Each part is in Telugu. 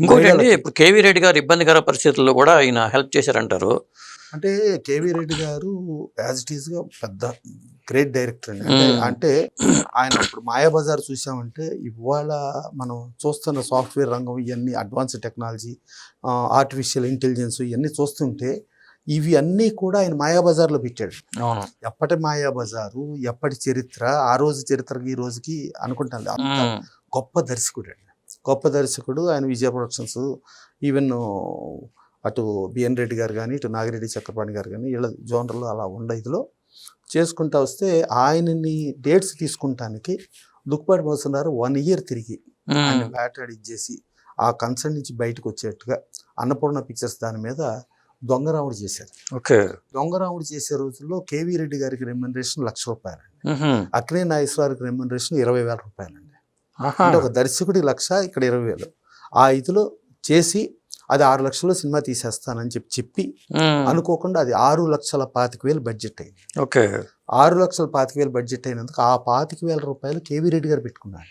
ఇంకోటి అండి. ఇప్పుడు కేవీ రెడ్డి గారు ఇబ్బందికర పరిస్థితుల్లో కూడా ఆయన హెల్ప్ చేశారంటారు. అంటే కేవీ రెడ్డి గారు యాజ్ ఇట్ ఈస్గా పెద్ద గ్రేట్ డైరెక్టర్ అండి. అంటే ఆయన ఇప్పుడు మాయాబజార్ చూసామంటే ఇవాళ మనం చూస్తున్న సాఫ్ట్వేర్ రంగం ఇవన్నీ అడ్వాన్స్ టెక్నాలజీ ఆర్టిఫిషియల్ ఇంటెలిజెన్స్ ఇవన్నీ చూస్తుంటే ఇవి అన్నీ కూడా ఆయన మాయాబజార్లో పెట్టాడు. ఎప్పటి మాయాబజారు ఎప్పటి చరిత్ర ఆ రోజు చరిత్రకి ఈ రోజుకి అనుకుంటాను. గొప్ప దర్శకుడు అండి. గొప్ప దర్శకుడు ఆయన విజయ ప్రొడక్షన్స్ ఈవెన్ అటు బిఎన్ రెడ్డి గారు కానీ ఇటు నాగిరెడ్డి చక్రపాణి గారు కానీ వీళ్ళ జోనర్లో అలా ఉండ ఇదిలో చేసుకుంటా వస్తే ఆయనని డేట్స్ తీసుకుంటానికి దుక్కుపాటి మోసన్నారు వన్ ఇయర్ తిరిగి ఆయన. వేటాడి ఇచ్చేసి ఆ కన్సర్న్ నుంచి బయటకు వచ్చేట్టుగా అన్నపూర్ణ పిక్చర్స్ దాని మీద దొంగరాముడు చేశారు ఓకే దొంగరాముడు చేసే రోజుల్లో కేవీ రెడ్డి గారికి రెమ్యునరేషన్ లక్ష రూపాయలు ఉహుం. అక్కినే నాగేశ్వరరావుకి రెమ్యునరేషన్ ఇరవై వేల రూపాయలండి. అంటే ఒక దర్శకుడి లక్ష ఇక్కడ ఇరవై వేలు ఆ ఇదిలో చేసి అది ఆరు లక్షల్లో సినిమా తీసేస్తానని చెప్పి చెప్పి. అనుకోకుండా అది ఆరు లక్షల పాతిక వేలు బడ్జెట్ అయింది ఓకే ఆరు లక్షల పాతిక వేలు బడ్జెట్ అయినందుకు ఆ పాతిక వేల రూపాయలు కేవీ రెడ్డి గారు పెట్టుకున్నారు.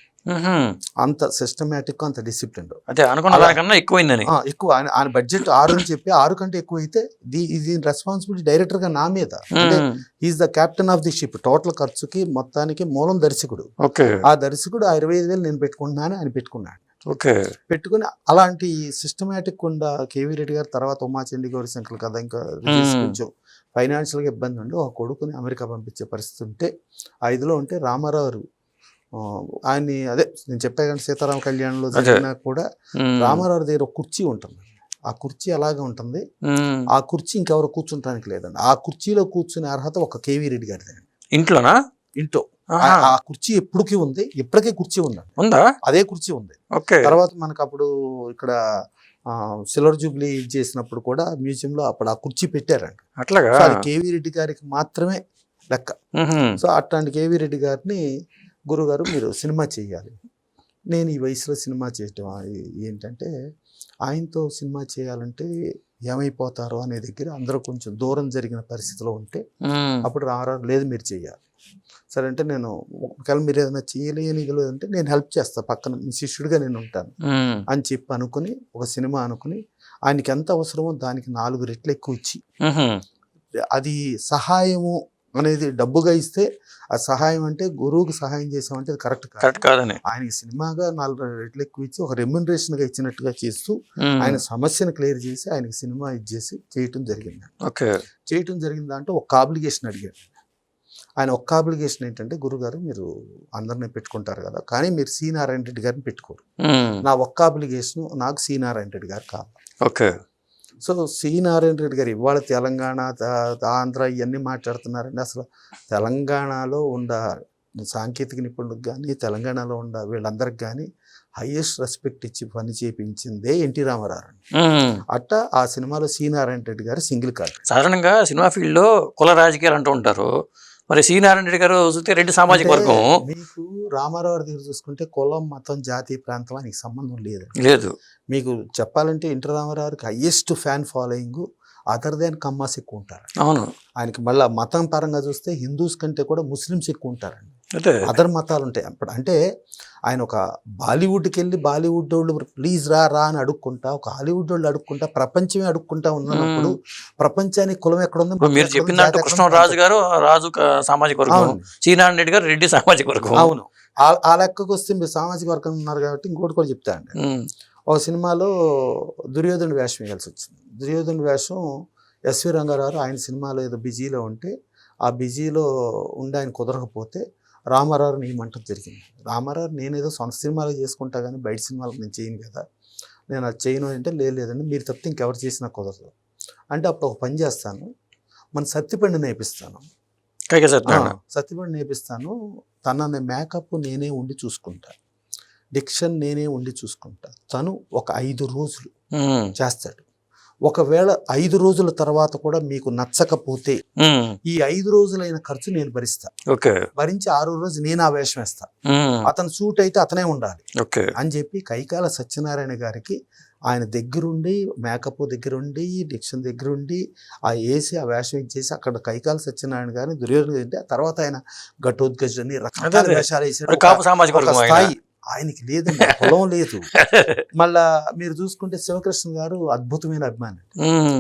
అంత సిస్టమేటిక్ అంత డిసిప్లిన్ అదే అనుకున్న అలా- దానికన్నా ఎక్కువైందని. ఎక్కువ. ఆయన ఆయన బడ్జెట్ ఆరు అని చెప్పి ఆరు కంటే ఎక్కువ అయితే ఇది రెస్పాన్సిబిలిటీ డైరెక్టర్గా నా మీద. అంటే. Is the captain of the ship total ఖర్చుకి మొత్తానికి మూలం దర్శకుడు. ఓకే. ఆ దర్శకుడు ఆ ఇరవై ఐదు వేలు నేను పెట్టుకుంటున్నాను ఆయన పెట్టుకున్నాడు. ఓకే. పెట్టుకుని అలాంటి సిస్టమేటిక్ ఉండ కేవీ రెడ్డి గారు తర్వాత ఉమాచండి గౌరి శంకర్ కదా ఇంకా. కొంచెం ఫైనాన్షియల్గా ఇబ్బంది ఉండి ఒక కొడుకుని అమెరికా పంపించే పరిస్థితి ఉంటే ఆ ఇదిలో ఉంటే రామారావు ఆయన్ని అదే నేను చెప్పా కానీ సీతారామ కళ్యాణంలో. జరిగినా కూడా. రామారావు దగ్గర ఒక కుర్చీ ఉంటుంది. ఆ కుర్చీ అలాగే ఉంటుంది. ఆ కుర్చీ ఇంకెవరు కూర్చుంటానికి లేదండి. ఆ కుర్చీలో కూర్చునే అర్హత ఒక కేవీ రెడ్డి గారిదే. ఇంట్లో. ఇంట్లోనా ఆ, ఆ- కుర్చీ ఎప్పటికీ ఉంది. ఇప్పటికీ కుర్చీ ఉందండి. ఉందా? అదే కుర్చీ ఉంది. తర్వాత మనకు అప్పుడు ఇక్కడ సిల్వర్ జూబ్లీ చేసినప్పుడు కూడా మ్యూజియంలో అప్పుడు ఆ కుర్చీ పెట్టారండి అట్లాగా? కేవీ రెడ్డి గారికి మాత్రమే లెక్క. సో అట్లాంటి కేవీ రెడ్డి గారిని గురుగారు మీరు సినిమా చేయాలి నేను ఈ వయసులో సినిమా చేయటం ఏంటంటే ఆయనతో సినిమా చేయాలంటే ఏమైపోతారో అనే దగ్గర అందరూ కొంచెం దూరం జరిగిన పరిస్థితిలో ఉంటే. అప్పుడు రారారు లేదు మీరు చేయాలి సరే అంటే నేను ఒకవేళ మీరు ఏదైనా చేయలేని లేదంటే నేను హెల్ప్ చేస్తాను పక్కన మీ శిష్యుడిగా నేను ఉంటాను. అని చెప్పి అనుకుని ఒక సినిమా అనుకుని ఆయనకి ఎంత అవసరమో దానికి నాలుగు రెట్లు ఎక్కువ ఇచ్చి. అది సహాయము అనేది డబ్బుగా ఇస్తే ఆ సహాయం అంటే గురువుకి సహాయం చేసామంటే అది కరెక్ట్ కాదు. కరెక్ట్ కాదని. ఆయనకి సినిమాగా నాలుగు రెట్లు ఎక్కువ ఇచ్చి ఒక remuneration గా ఇచ్చినట్టుగా చేస్తూ. ఆయన సమస్యను క్లియర్ చేసి ఆయనకి సినిమా ఇచ్చేసి చేయటం జరిగింది. ఓకే. చేయటం జరిగిన దాంట్లో ఒక ఆబ్లిగేషన్ అడిగాడు. ఆయన ఒక్క ఆబ్లిగేషన్ ఏంటంటే గురుగారు మీరు అందరిని పెట్టుకుంటారు కదా కానీ మీరు సి నారాయణ రెడ్డి గారిని పెట్టుకోరు. నా ఒక్క అప్లికేషన్ నాకు సి నారాయణ రెడ్డి గారు కావాలి. Okay. So C Narayana Reddy గారు ఇవాళ తెలంగాణ ఆంధ్ర ఇవన్నీ మాట్లాడుతున్నారండి. అసలు తెలంగాణలో ఉండ సాంకేతిక నిపుణులకు కానీ తెలంగాణలో ఉండ వీళ్ళందరికి కానీ హైయెస్ట్ రెస్పెక్ట్ ఇచ్చి పని చేపించిందే ఎన్టీ రామారావు. అట్ట ఆ సినిమాలో సి నారాయణ రెడ్డి గారు సింగిల్ కార్డ్ సాధారణంగా సినిమా ఫీల్డ్లో కుల రాజకీయాలు అంటూ ఉంటారు. మరి సి నారాయణ రెడ్డి గారు చూస్తే రెడ్డి సామాజిక వర్గం. మీకు రామారావు గారి దగ్గర చూసుకుంటే కులం మతం జాతి ప్రాంతం నీకు సంబంధం లేదు. లేదు. మీకు చెప్పాలంటే ఎన్టీ రామారావు గారికి highest fan following other than Kammas ఎక్కువ ఉంటారు. అవును. ఆయనకి మళ్ళీ మతం పరంగా చూస్తే హిందూస్ కంటే కూడా ముస్లిమ్స్ ఎక్కువ ఉంటారండి. అదే అదర్ మతాలు ఉంటాయి అప్పుడు అంటే ఆయన ఒక బాలీవుడ్కి వెళ్ళి బాలీవుడ్ వాళ్ళు ప్లీజ్ రా రా అని అడుక్కుంటా ఒక హాలీవుడ్ వాళ్ళు అడుక్కుంటా ప్రపంచమే అడుక్కుంటా ఉన్నప్పుడు ప్రపంచానికి కులం ఎక్కడ ఉంది మీరు చెప్పినట్టు? కృష్ణరాజు గారు రాజు సామాజిక వర్గం అవును. సి నారాయణ రెడ్డి గారు రెడ్డి సామాజిక వర్గం. అవును. ఆ- లెక్కకు వస్తే మీరు సామాజిక వర్గం ఉన్నారు కాబట్టి ఇంకోటి కూడా చెప్తా అండి. ఒక సినిమాలో దుర్యోధనుడి వేషం వేయాల్సి వచ్చింది దుర్యోధనుడి వేషం ఎస్వి రంగారావు ఆయన సినిమాలో ఏదో బిజీలో ఉంటే ఆ బిజీలో ఉండి ఆయన కుదరకపోతే రామారావు నియమంటం జరిగింది రామారావు నేనేదో సొంత సినిమాలు చేసుకుంటా కానీ బయట సినిమాలకు నేను చేయను కదా. నేను అది చేయను అంటే లేదు లేదండి మీరు తప్పితే ఇంకెవరు చేసినా కుదరదు. అంటే అప్పుడు ఒక పని చేస్తాను. మన సత్తిపండి నేర్పిస్తాను సత్యపండి నేర్పిస్తాను తన మేకప్ నేనే ఉండి చూసుకుంటా. డిక్షన్ నేనే ఉండి చూసుకుంటా. తను ఒక ఐదు రోజులు. చేస్తాడు. ఒకవేళ ఐదు రోజుల తర్వాత కూడా మీకు నచ్చకపోతే. ఈ ఐదు రోజులైన ఖర్చు నేను భరిస్తా. భరించి ఆరో రోజు నేను ఆ వేషం వేస్తా. అతను సూట్ అయితే అతనే ఉండాలి. అని చెప్పి కైకాల సత్యనారాయణ గారికి ఆయన దగ్గరుండి మేకప్ దగ్గరుండి డిక్షన్ దగ్గరుండి ఆ వేసి ఆ వేషం ఇచ్చేసి అక్కడ కైకాల సత్యనారాయణ గారిని దుర్యోధన తర్వాత ఆయన ఘటోద్గజుని రకరకాల. వేషాలు వేసాడు స్థాయి ఆయనకి లేదండి కులం లేదు. మళ్ళా మీరు చూసుకుంటే శివకృష్ణ గారు అద్భుతమైన అభిమాని.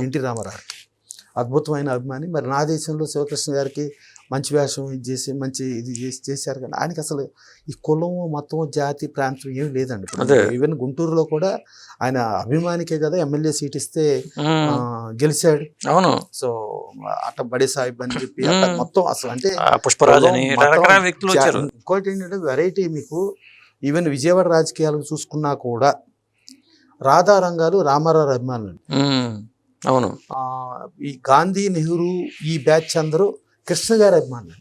ఎన్టీ రామారావు. అద్భుతమైన అభిమాని. మరి నా దేశంలో శివకృష్ణ గారికి మంచి వేషం ఇది చేసి మంచి ఇది చేసి చేశారు కానీ ఆయనకి అసలు ఈ కులం మతం జాతి ప్రాంతం ఏం లేదండి. ఈవెన్ గుంటూరులో కూడా ఆయన అభిమానికే కదా ఎమ్మెల్యే సీట్ ఇస్తే గెలిచాడు. అవును. సో అట్ట బడే సాహిబ్ అని చెప్పి. మొత్తం అసలు అంటే పుష్పరాజు ఇంకోటి ఏంటంటే వెరైటీ మీకు ఈవెన్ విజయవాడ రాజకీయాలకు చూసుకున్నా కూడా రాధారంగాలు రామారావు అభిమానులు. అవును. ఆ, ఈ గాంధీ నెహ్రూ ఈ బ్యాచ్ అందరూ కృష్ణ గారి అభిమానులు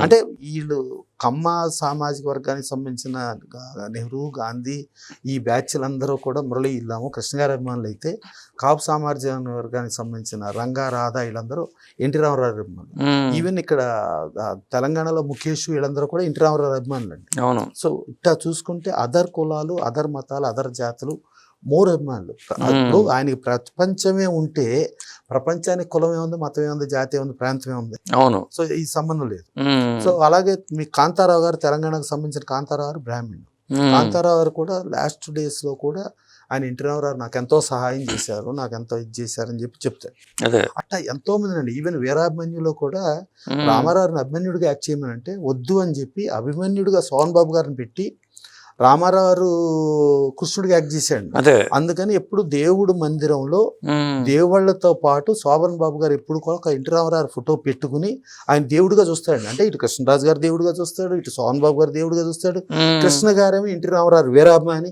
అంటే వీళ్ళు కమ్మ సామాజిక వర్గానికి సంబంధించిన నెహ్రూ గాంధీ ఈ బ్యాచ్లందరూ కూడా మురళి ఇల్లాము. కృష్ణ గారి అభిమానులు అయితే కాపు సామాజిక వర్గానికి సంబంధించిన రంగా రాధా వీళ్ళందరూ ఎన్టీ రామారావు అభిమానులు. ఈవెన్ ఇక్కడ తెలంగాణలో ముఖేష్ వీళ్ళందరూ కూడా ఎన్టీ రామారావు అభిమానులు అండి అవును. సో ఇట్లా చూసుకుంటే అదర్ కులాలు అదర్ మతాలు అదర్ జాతులు మోర్ అభిమానులు. అప్పుడు ఆయనకి ప్రపంచమే ఉంటే ప్రపంచానికి కులం ఏముంది మతం ఏముంది జాతి ఏముంది ప్రాంతం ఏముంది? అవును. సో ఈ సంబంధం లేదు. సో అలాగే మీ కాంతారావు గారు తెలంగాణకు సంబంధించిన కాంతారావు గారు బ్రాహ్మణుడు. కాంతారావు గారు కూడా లాస్ట్ డేస్లో కూడా ఆయన ఇంటి రామారావు నాకు ఎంతో సహాయం చేశారు నాకు ఎంతో ఇది చేశారని చెప్పి చెప్తారు అట్లా ఎంతో మంది అండి ఈవెన్ వీరాభిమన్యులో కూడా రామారావుని అభిమన్యుడిగా యాక్ట్ చేయమని అంటే వద్దు అని చెప్పి అభిమన్యుడిగా సోహన్ బాబు గారిని పెట్టి రామారావు గారు కృష్ణుడిగా యాక్ట్ చేశాడు. అదే. అందుకని ఎప్పుడు దేవుడు మందిరంలో దేవుళ్ళతో పాటు శోభన్ బాబు గారు ఎప్పుడు కూడా ఒక ఇంటి రామారావు ఫోటో పెట్టుకుని ఆయన దేవుడిగా చూస్తాడు అంటే ఇటు కృష్ణరాజు గారు దేవుడిగా చూస్తాడు ఇటు సోహన్ బాబు గారు దేవుడిగా చూస్తాడు. కృష్ణ గారేమో ఇంటి రామారావు వీరాభిమాని.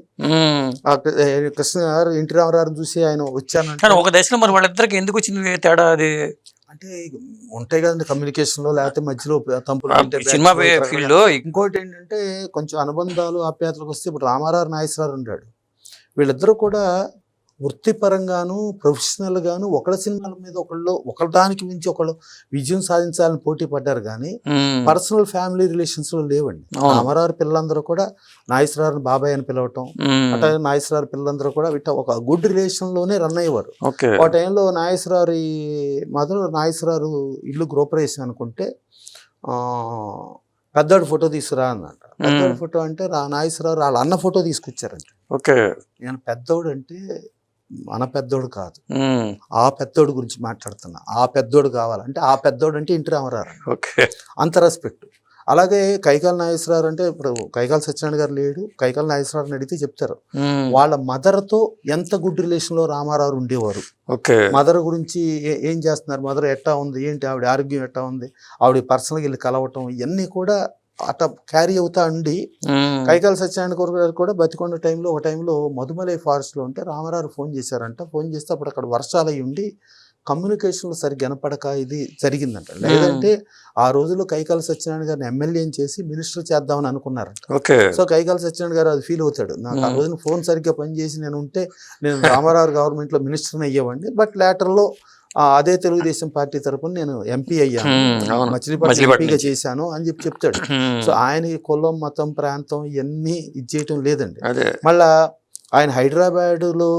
కృష్ణ గారు ఇంటి రామారావు చూసి ఆయన వచ్చానంటే కానీ ఒక దశలో మరి వాళ్ళిద్దరికి ఎందుకు వచ్చింది తేడా అది? అంటే ఉంటాయి కదండి కమ్యూనికేషన్లో లేకపోతే మధ్యలో సినిమా ఇంకోటి ఏంటంటే కొంచెం అనుబంధాలు ఆప్యాయతలకు వస్తే ఇప్పుడు రామారావు నాగేశ్వరరావు ఉన్నాడు. వీళ్ళిద్దరూ కూడా వృత్తిపరంగాను ప్రొఫెషనల్ గాను ఒకళ్ళ సినిమాల మీద ఒకళ్ళు ఒకళ్ళదానికి మించి ఒకళ్ళు విజయం సాధించాలని పోటీ పడ్డారు కానీ పర్సనల్ ఫ్యామిలీ రిలేషన్స్లో లేవండి. రామారావు పిల్లలందరూ కూడా నాగేశ్వరరావుని బాబాయ్ అని పిలవటం అట్లాగే నాగేశ్వరరావు పిల్లలందరూ కూడా ఇట్లా ఒక గుడ్ రిలేషన్లోనే రన్ అయ్యేవారు. ఆ టైంలో నాగేశ్వరరావు మొదలు నాగేశ్వరరావు ఇల్లు గృహప్రవేశం అనుకుంటే ఆ, పెద్దోడి ఫోటో తీసుకురా అన్నట పెద్దోడి ఫోటో అంటే రా నాగేశ్వరరావు వాళ్ళ అన్న ఫోటో తీసుకొచ్చారంట. ఓకే. నేను పెద్దోడు అంటే మన పెద్దోడు కాదు. ఆ పెద్దోడు గురించి మాట్లాడుతున్నా. ఆ పెద్దోడు కావాలంటే ఆ పెద్దోడు అంటే ఇంటి రామారావు ఓకే. అంత రెస్పెక్ట్ అలాగే కైకాల నాగేశ్వరరావు అంటే ఇప్పుడు కైకాల సత్యనారాయణ గారు లేడు. కైకాల నాగేశ్వరరావుని అడిగితే చెప్తారు. వాళ్ళ మదర్తో ఎంత గుడ్ రిలేషన్లో రామారావు ఉండేవారు? ఓకే. మదర్ గురించి ఏ- ఏం చేస్తున్నారు? మదర్ ఎట్టా ఉంది? ఏంటి? ఆవిడ ఆరోగ్యం ఎట్టా ఉంది? ఆవిడ పర్సనల్గా వెళ్ళి కలవటం ఇవన్నీ కూడా అట్లా క్యారీ అవుతా ఉండి కైకాల సత్యనారాయణ కొరకు గారు కూడా బతికొండ టైంలో ఒక టైంలో మధుమలై ఫారెస్ట్లో ఉంటే రామారావు ఫోన్ చేశారంట. ఫోన్ చేస్తే అప్పుడు అక్కడ వర్షాలు అయి ఉండి కమ్యూనికేషన్లో సరిగ్గా గనపడక ఇది జరిగిందంట. లేదంటే ఆ రోజుల్లో కైకాల సత్యనారాయణ గారిని ఎమ్మెల్యేని చేసి మినిస్టర్ చేద్దామని అనుకున్నారంట. ఓకే. సో కైకాల సత్యనారాయణ గారు అది ఫీల్ అవుతాడు. నాకు ఆ. రోజున ఫోన్ సరిగ్గా పనిచేసి నేను ఉంటే నేను రామారావు గవర్నమెంట్లో మినిస్టర్ని అయ్యేవాడిని. బట్ లేటర్లో అదే తెలుగుదేశం పార్టీ తరపున నేను ఎంపీ అయ్యాను. మచిలీపట్నం ఎంపీగా. చేశాను అని చెప్పి చెప్తాడు. సో ఆయన కులం మతం ప్రాంతం ఇవన్నీ ఇది చేయటం లేదండి. మళ్ళా ఆయన హైదరాబాదులో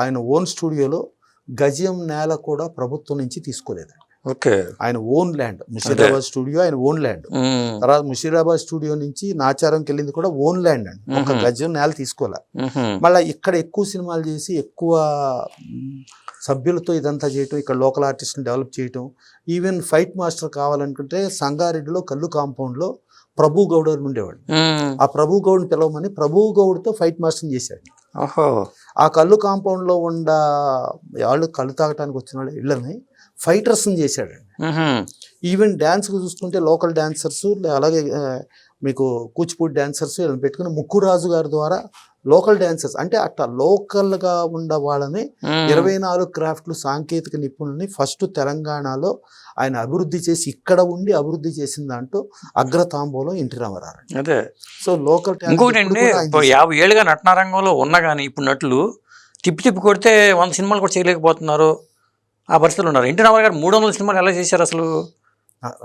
ఆయన ఓన్ స్టూడియోలో గజం నేల కూడా ప్రభుత్వం నుంచి తీసుకోలేదండి. ఓకే. ఆయన ఓన్ ల్యాండ్ ముషీరాబాద్ స్టూడియో ఆయన ఓన్ ల్యాండ్. తర్వాత ముషీరాబాద్ స్టూడియో నుంచి నాచారంకి వెళ్ళింది కూడా ఓన్ ల్యాండ్ అండి. ఒక. గజం నేల తీసుకోలే ఉహుం, మళ్ళీ ఇక్కడ ఎక్కువ సినిమాలు చేసి ఎక్కువ సభ్యులతో ఇదంతా చేయటం ఇక్కడ లోకల్ ఆర్టిస్ట్ని డెవలప్ చేయటం ఈవెన్ ఫైట్ మాస్టర్ కావాలనుకుంటే సంగారెడ్డిలో కల్లు కాంపౌండ్లో ప్రభు గౌడ్ అని ఉండేవాడు. ఆ ప్రభు గౌడ్ని పిలవమని ప్రభు గౌడ్తో ఫైట్ మాస్టర్ని చేశాడు. ఆ కళ్ళు కాంపౌండ్లో ఉన్న వాళ్ళు కళ్ళు తాగటానికి వచ్చిన వాళ్ళ ఇళ్ళని ఫైటర్స్ని చేశాడండి ఈవెన్ డ్యాన్స్కి చూసుకుంటే లోకల్ డాన్సర్స్ అలాగే మీకు కూచిపూడి డాన్సర్స్ వీళ్ళని పెట్టుకుని ముక్కురాజు గారి ద్వారా లోకల్ డాన్సర్స్. అంటే అట్లా లోకల్గా ఉన్న వాళ్ళని ఇరవై నాలుగు క్రాఫ్ట్లు సాంకేతిక నిపుణుల్ని ఫస్ట్ తెలంగాణలో ఆయన అభివృద్ధి చేసి ఇక్కడ ఉండి అభివృద్ధి చేసిన దాంట్లో అగ్రతాంబోలో ఇంటి రామారావు. అదే. సో లోకల్ ఇంకోటి అండి యాభై ఏళ్ళుగా నటనారంగంలో ఉన్నా కానీ ఇప్పుడు నటులు తిప్పి తిప్పి కొడితే వంద సినిమాలు కూడా చేయలేకపోతున్నారు. ఆ పరిస్థితులు ఉన్నారు. ఎన్టీ రామారావు గారు మూడు వందల సినిమాలు ఎలా చేశారు అసలు?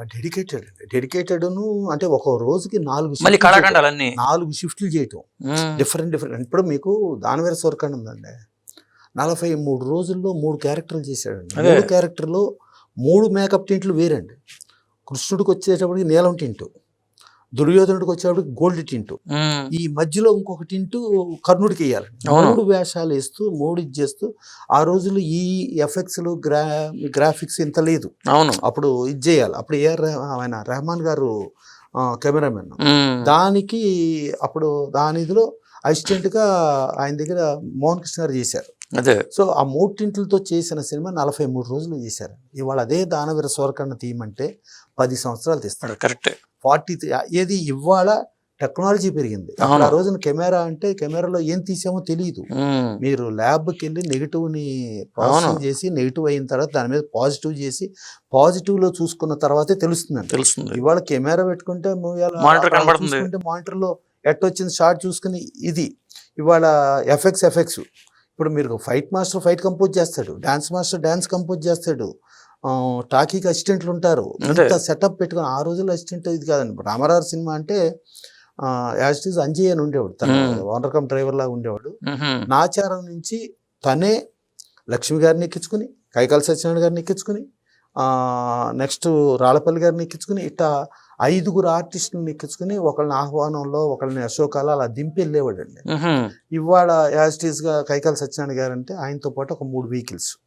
డెడికేటెడ్ డెడికేటెడ్ను అంటే ఒక రోజుకి నాలుగు మళ్ళీ. కళాఖండాలన్నీ. నాలుగు షిఫ్ట్లు చేయటం. డిఫరెంట్ డిఫరెంట్ ఇప్పుడు మీకు దానవీర సోరకండ ఉందండి. నలభై మూడు రోజుల్లో మూడు క్యారెక్టర్లు చేశాడండి. మూడు క్యారెక్టర్లు మూడు మేకప్ టింట్లు వేరండి. కృష్ణుడికి వచ్చేటప్పటికి నీలం టింటు. దుర్యోధనుడికి వచ్చేటప్పుడు గోల్డ్ టింటు ఈ మధ్యలో ఇంకొక టింటు కర్ణుడికి వేయాలి. మూడు వేషాలు వేస్తూ మూడు ఇది చేస్తూ ఆ రోజుల్లో ఈ ఎఫెక్ట్స్లు గ్రా గ్రాఫిక్స్ ఇంత లేదు. అవును. అప్పుడు ఇది చేయాలి. అప్పుడు ఏఆర్ ఆయన రెహమాన్ గారు కెమెరామెన్. దానికి అప్పుడు దాని ఇదిలో అసిస్టెంట్గా ఆయన దగ్గర మోహన్ కృష్ణ గారు చేశారు. అదే. సో ఆ మూడింటితో చేసిన సినిమా నలభై మూడు రోజులు చేశారు. ఇవాళ అదే దానవీర సోరకన్న తీయమంటే పది సంవత్సరాలు తీస్తారు. కరెక్ట్. ఫార్టీ ఏది ఇవాళ టెక్నాలజీ పెరిగింది. ఆ రోజున కెమెరా అంటే కెమెరాలో ఏం తీసామో తెలియదు మీరు ల్యాబ్కి వెళ్ళి నెగిటివ్ని ప్రాసెసింగ్ చేసి నెగిటివ్ అయిన తర్వాత దాని మీద పాజిటివ్ చేసి పాజిటివ్లో చూసుకున్న తర్వాతే తెలుస్తుందండి. తెలుస్తుంది. ఇవాళ కెమెరా పెట్టుకుంటే. చూసుకుంటే మానిటర్లో ఎట్ వచ్చింది షార్ట్ చూసుకుని ఇది. ఇవాళ ఎఫెక్ట్స్ ఎఫెక్ట్స్ ఇప్పుడు మీరు ఫైట్ మాస్టర్ ఫైట్ కంపోజ్ చేస్తాడు. డాన్స్ మాస్టర్ డాన్స్ కంపోజ్ చేస్తాడు. టాకీకి అసిస్టెంట్లు ఉంటారు. ఇంత సెటప్ పెట్టుకుని ఆ రోజుల్లో అసిస్టెంట్ ఇది కాదండి. రామారావు సినిమా అంటే యాజ్ ఇట్ ఈస్ అంజయ్ అని ఉండేవాడు. తన Hmm. ఓనర్ కమ్ డ్రైవర్ లాగా ఉండేవాడు. నాచారం నుంచి తనే లక్ష్మి గారిని ఎక్కించుకుని కైకాల సత్యనారాయణ గారిని ఎక్కించుకుని నెక్స్ట్ రాళ్ళపల్లి గారిని ఎక్కించుకుని ఇట్లా ఐదుగురు ఆర్టిస్టులను ఎక్కించుకుని ఒకళ్ళని ఆహ్వానంలో ఒకళ్ళని అశోకాల అలా దింపి వెళ్ళేవాడండి. ఇవాళ యాజ్ ఇట్ ఈస్గా కైకాల సత్యనారాయణ గారు అంటే ఆయనతో పాటు ఒక మూడు వెహికల్స్.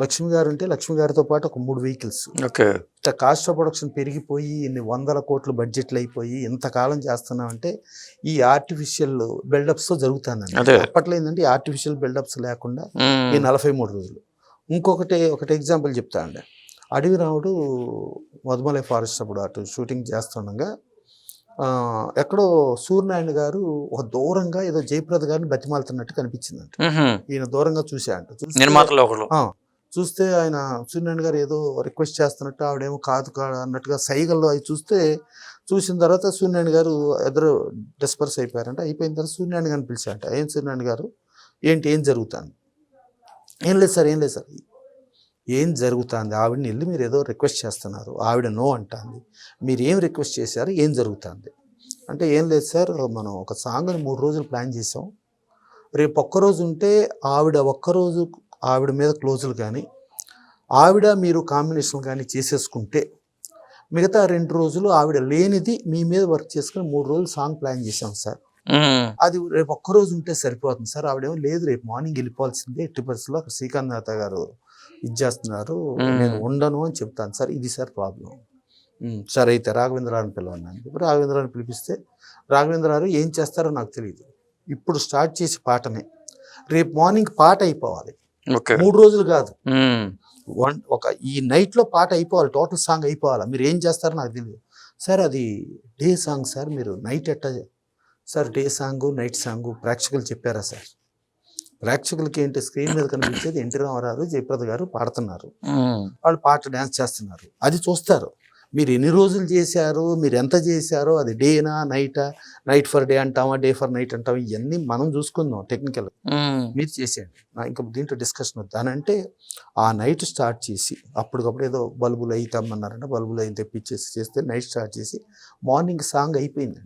లక్ష్మి గారు అంటే లక్ష్మి గారితో పాటు ఒక మూడు వెహికల్స్. ఇట్లా కాస్ట్ ఆఫ్ ప్రొడక్షన్ పెరిగిపోయి ఇన్ని వందల కోట్ల బడ్జెట్లు అయిపోయి ఇంతకాలం చేస్తున్నామంటే ఈ ఆర్టిఫిషియల్ బిల్డప్స్తో జరుగుతుందండి. అదే. అప్పట్లో ఏంటంటే ఆర్టిఫిషియల్ బిల్డప్స్ లేకుండా ఈ నలభై మూడు రోజులు. ఇంకొకటి ఒకటి ఎగ్జాంపుల్ చెప్తా అండి అడవి రాముడు మధుమలై ఫారెస్ట్ అప్పుడు అటు షూటింగ్ చేస్తుండగా ఎక్కడో సూర్యనారాయణ గారు ఒక దూరంగా ఏదో జయప్రద గారిని బతిమాలుతున్నట్టు కనిపించిందంట. ఈయన దూరంగా ఆ, చూస్తే ఆయన సూర్యనారాయణ గారు ఏదో రిక్వెస్ట్ చేస్తున్నట్టు ఆవిడేమో కాదు కాదు అన్నట్టుగా సైగల్లో అవి చూస్తే చూసిన తర్వాత సూర్యనారాయణ గారు ఎదురు డిస్పర్స్ అయిపోయారంట. అయిపోయిన తర్వాత సూర్యనారాయణ గారిని పిలిచారంట. ఏం సూర్యనారాయణ గారు? ఏంటి? ఏం జరుగుతుంది? ఏం లేదు సార్ ఏం లేదు సార్. ఏం జరుగుతుంది? ఆవిడని వెళ్ళి మీరు ఏదో రిక్వెస్ట్ చేస్తున్నారు. ఆవిడ నో అంటుంది. మీరు ఏం రిక్వెస్ట్ చేశారు? ఏం జరుగుతుంది? అంటే ఏం లేదు సార్ మనం ఒక సాంగ్ని మూడు రోజులు ప్లాన్ చేసాం రేపు ఒక్కరోజు ఉంటే ఆవిడ ఒక్కరోజు ఆవిడ మీద క్లోజులు కానీ ఆవిడ మీరు కాంబినేషన్ కానీ చేసేసుకుంటే మిగతా రెండు రోజులు ఆవిడ లేనిది మీ మీద వర్క్ చేసుకుని మూడు రోజులు సాంగ్ ప్లాన్ చేసాం సార్. అది రేపు ఒక్కరోజు ఉంటే సరిపోతుంది సార్. ఆవిడేమో లేదు రేపు మార్నింగ్ వెళ్ళిపోవాల్సిందే. ఎట్టి పరిస్థితుల్లో అక్కడ శ్రీకాంత్ నాథ గారు ఇది చేస్తున్నారు మ్మ్. నేను ఉండను అని చెప్తాను. సార్ ఇది సార్ ప్రాబ్లం సరే అయితే రాఘవేంద్రాన్ని పిలవన్నాను ఇప్పుడు రాఘవేంద్రాన్ని పిలిపిస్తే రాఘవేంద్ర గారు ఏం చేస్తారో నాకు తెలియదు ఇప్పుడు స్టార్ట్ చేసి పాటనే. రేపు మార్నింగ్ పాట అయిపోవాలి. మూడు రోజులు కాదు. వన్ ఒక ఈ నైట్లో పాట అయిపోవాలి. టోటల్ సాంగ్ అయిపోవాలి? మీరు ఏం చేస్తారో నాకు తెలియదు సార్ అది డే సాంగ్ సార్. మీరు నైట్ ఎట్టా sir day song night song ప్రేక్షకులు చెప్పారా సార్? ప్రేక్షకులకి ఏంటి? స్క్రీన్ మీద కనిపించేది ఎన్టీ రామారావు జయప్రద గారు పాడుతున్నారు. వాళ్ళు పాట డ్యాన్స్ చేస్తున్నారు. అది చూస్తారు. మీరు ఎన్ని రోజులు చేశారు? మీరు ఎంత చేశారో? అది డేనా నైటా? నైట్ ఫర్ డే అంటామా? డే ఫర్ నైట్ అంటామా? ఇవన్నీ మనం చూసుకుందాం టెక్నికల్. మీరు చేసేయండి. ఇంకా దీంట్లో డిస్కషన్ వద్దు. అని అంటే ఆ నైట్ స్టార్ట్ చేసి అప్పటికప్పుడు ఏదో బల్బులు అయి తెమ్మన్నారంటే బల్బులు అయి తెప్పించేసి చేస్తే నైట్ స్టార్ట్ చేసి మార్నింగ్ సాంగ్ అయిపోయింది